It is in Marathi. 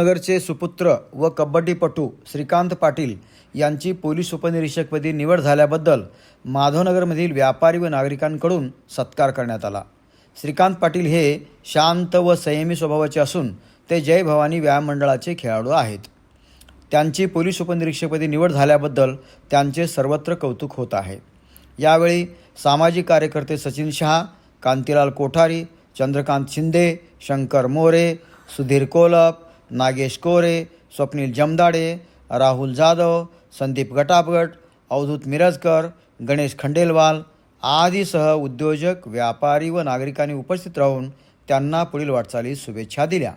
भावनगरचे सुपुत्र व कबड्डीपटू श्रीकांत पाटील यांची पोलीस उपनिरीक्षकपदी निवड झाल्याबद्दल माधवनगरमधील व्यापारी व नागरिकांकडून सत्कार करण्यात आला. श्रीकांत पाटील हे शांत व संयमी स्वभावाचे असून ते जय भवानी व्यायाम मंडळाचे खेळाडू आहेत. त्यांची पोलीस उपनिरीक्षकपदी निवड झाल्याबद्दल त्यांचे सर्वत्र कौतुक होत आहे. यावेळी सामाजिक कार्यकर्ते सचिन शहा कांतीलाल कोठारी चंद्रकांत शिंदे शंकर मोरे सुधीर कोलप नागेश कोरे स्वप्नील जमदाडे राहुल जाधव संदीप गटापगट अवधूत मिरजकर गणेश खंडेलवाल आदीसह उद्योजक व्यापारी व नागरिकांनी उपस्थित राहून त्यांना पुढील वाटचालीस शुभेच्छा दिल्या.